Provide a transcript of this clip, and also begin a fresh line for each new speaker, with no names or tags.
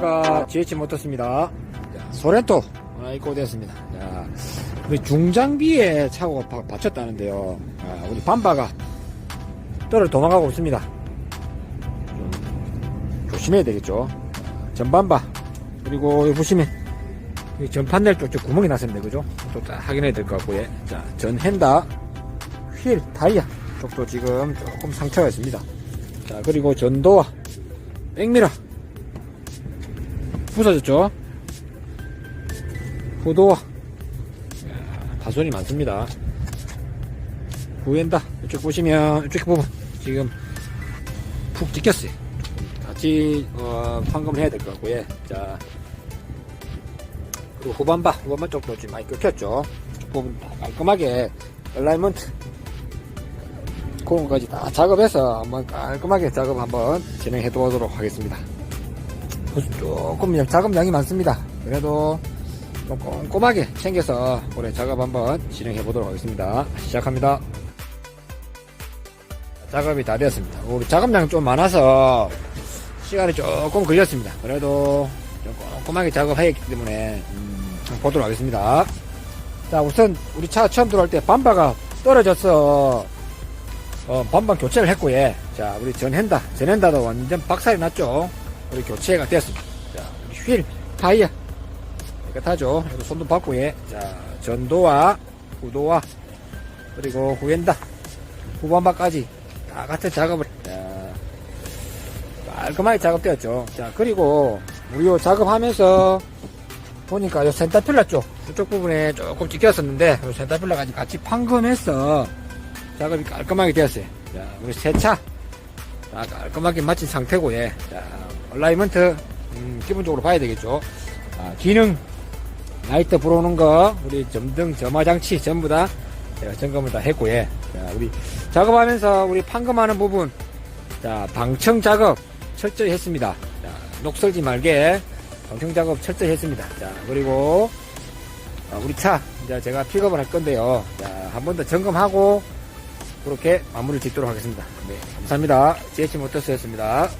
안녕하십니까 GH 모터스입니다. 자, 소렌토. 하나 입고되었습니다. 자, 우리 중장비에 차고가 바- 받쳤다는데요. 아, 우리 밤바가 떨어 도망가고 있습니다. 좀 조심해야 되겠죠. 아, 전반바 그리고 여기 보시면 이 전판넬 쪽쪽 구멍이 났습니다. 그죠? 또딱 확인해야 될 것 같고요 자 전 핸다 휠 타이어 쪽도 지금 조금 상처가 있습니다. 자 그리고 전도와 백미러 부서졌죠? 후도와 파손이 많습니다. 후엔다. 이쪽 보시면 이쪽 부분 지금 푹 찍혔어요. 같이 어, 황금을 해야 될 것 같고요. 자 그리고 후반바 후반바 쪽도 지금 많이 끊겼죠? 이쪽 부분 다 깔끔하게 얼라이먼트 공까지 다 작업해서 한번 깔끔하게 작업 한번 진행해 보도록 하겠습니다. 조금 그냥 작업량이 많습니다. 그래도 좀 꼼꼼하게 챙겨서 올해 작업 한번 진행해 보도록 하겠습니다. 시작합니다. 작업이 다 되었습니다. 우리 작업량이 좀 많아서 시간이 조금 걸렸습니다. 그래도 좀 꼼꼼하게 작업하였기 때문에 음, 보도록 하겠습니다. 자 우선 우리 차 처음 들어올 때 밤바가 떨어져서 어, 반반 교체를 했고, 예. 자, 우리 전핸다. 전핸다도 완전 박살이 났죠. 우리 교체가 됐습니다. 자, 우리 휠, 타이어. 깨끗하죠. 그리고 손도 받고, 예. 자, 전도와 후도와 그리고 후엔다. 후반바까지 다 같은 작업을, 자, 깔끔하게 작업되었죠. 자, 그리고 우리 요 작업하면서 보니까 요 센터필라 쪽, 이쪽 부분에 조금 찍혔었는데, 요 센터필라까지 같이 판검해서 작업이 깔끔하게 되었어요. 자, 우리 세차 다 깔끔하게 마친 상태고, 예. 자, 얼라이먼트, 음, 기본적으로 봐야 되겠죠. 아, 기능, 라이트 불어오는 거, 우리 점등, 점화 장치 전부 다 제가 점검을 다 했고, 예. 자, 우리 작업하면서 우리 판검하는 부분, 자, 방청 작업 철저히 했습니다. 자, 녹슬지 말게 방청 작업 철저히 했습니다. 자, 그리고 아, 우리 차, 이제 제가 픽업을 할 건데요. 자, 한번 더 점검하고, 그렇게 마무리를 짓도록 하겠습니다. 네, 감사합니다. GH 모터스였습니다.